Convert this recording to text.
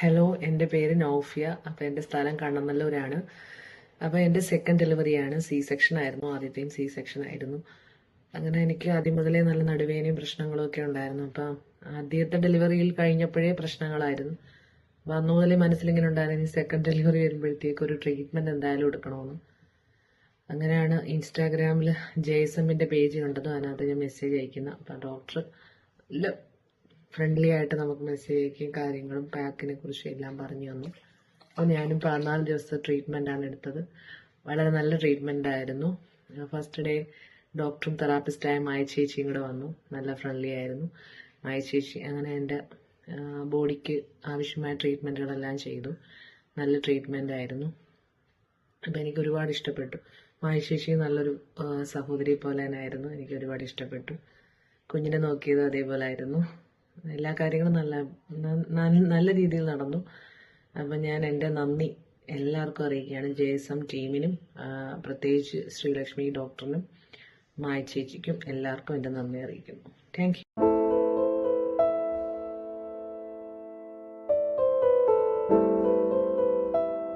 Hello എന്റെ പേര് നൗഫിയ. അപ്പോൾ എന്റെ സ്ഥലം കണ്ണനല്ലൂരാണ്. അപ്പോൾ എന്റെ സെക്കൻഡ് ഡെലിവറിയാണ് സി സെക്ഷൻ ആയിരുന്നു. ആദ്യത്തെയും സി സെക്ഷൻ ആയിരുന്നു. അങ്ങനെ എനിക്ക് ആദ്യം മുതലേ നല്ല നടുവേനയും പ്രശ്നങ്ങളും ഒക്കെ ഉണ്ടായിരുന്നു. അപ്പം ആദ്യത്തെ ഡെലിവറിയിൽ കഴിഞ്ഞപ്പോഴേ പ്രശ്നങ്ങളായിരുന്നു. അപ്പം അന്ന് മുതലേ മനസ്സിലിങ്ങനെ ഉണ്ടായിരുന്നു ഇനി സെക്കൻഡ് ഡെലിവറി വരുമ്പോഴത്തേക്ക് ഒരു ട്രീറ്റ്മെന്റ് എന്തായാലും എടുക്കണമെന്ന് അങ്ങനെയാണ് ഇൻസ്റ്റാഗ്രാമിൽ ജെ എസ് എമ്മിന്റെ പേജ് കണ്ടതും. അതിനകത്ത് ഞാൻ മെസ്സേജ് അയക്കുന്ന. അപ്പം ഡോക്ടർ ഫ്രണ്ട്ലി ആയിട്ട് നമുക്ക് മെസ്സേജ് അയക്കുകയും കാര്യങ്ങളും പാക്കിനെ കുറിച്ചും എല്ലാം പറഞ്ഞു തന്നു. അപ്പോൾ ഞാനും പതിനാല് ദിവസത്തെ ട്രീറ്റ്മെന്റ് ആണ് എടുത്തത്. വളരെ നല്ല ട്രീറ്റ്മെന്റ് ആയിരുന്നു. ഫസ്റ്റ് ഡേ ഡോക്ടറും തെറാപ്പിസ്റ്റായ മായ ചേച്ചിയും കൂടെ വന്നു. നല്ല ഫ്രണ്ട്ലി ആയിരുന്നു. മായ ചേച്ചി അങ്ങനെ എന്റെ ബോഡിക്ക് ആവശ്യമായ ട്രീറ്റ്മെന്റുകളെല്ലാം ചെയ്തു. നല്ല ട്രീറ്റ്മെന്റ് ആയിരുന്നു. അപ്പം എനിക്ക് ഒരുപാട് ഇഷ്ടപ്പെട്ടു. മായ ചേച്ചി നല്ലൊരു സഹോദരി പോലെ തന്നെ ആയിരുന്നു എനിക്ക് ഒരുപാട് ഇഷ്ടപ്പെട്ടു. കുഞ്ഞിനെ നോക്കിയത് അതേപോലെ ആയിരുന്നു. എല്ലാ കാര്യങ്ങളും നല്ല നല്ല രീതിയിൽ നടന്നു. അപ്പം ഞാൻ എന്റെ നന്ദി എല്ലാവർക്കും അറിയിക്കുകയാണ്. ജെ എസ് എം ടീമിനും പ്രത്യേകിച്ച് ശ്രീലക്ഷ്മി ഡോക്ടറിനും മായ ചേച്ചിക്കും എല്ലാവർക്കും എന്റെ നന്ദി അറിയിക്കുന്നു. Thank you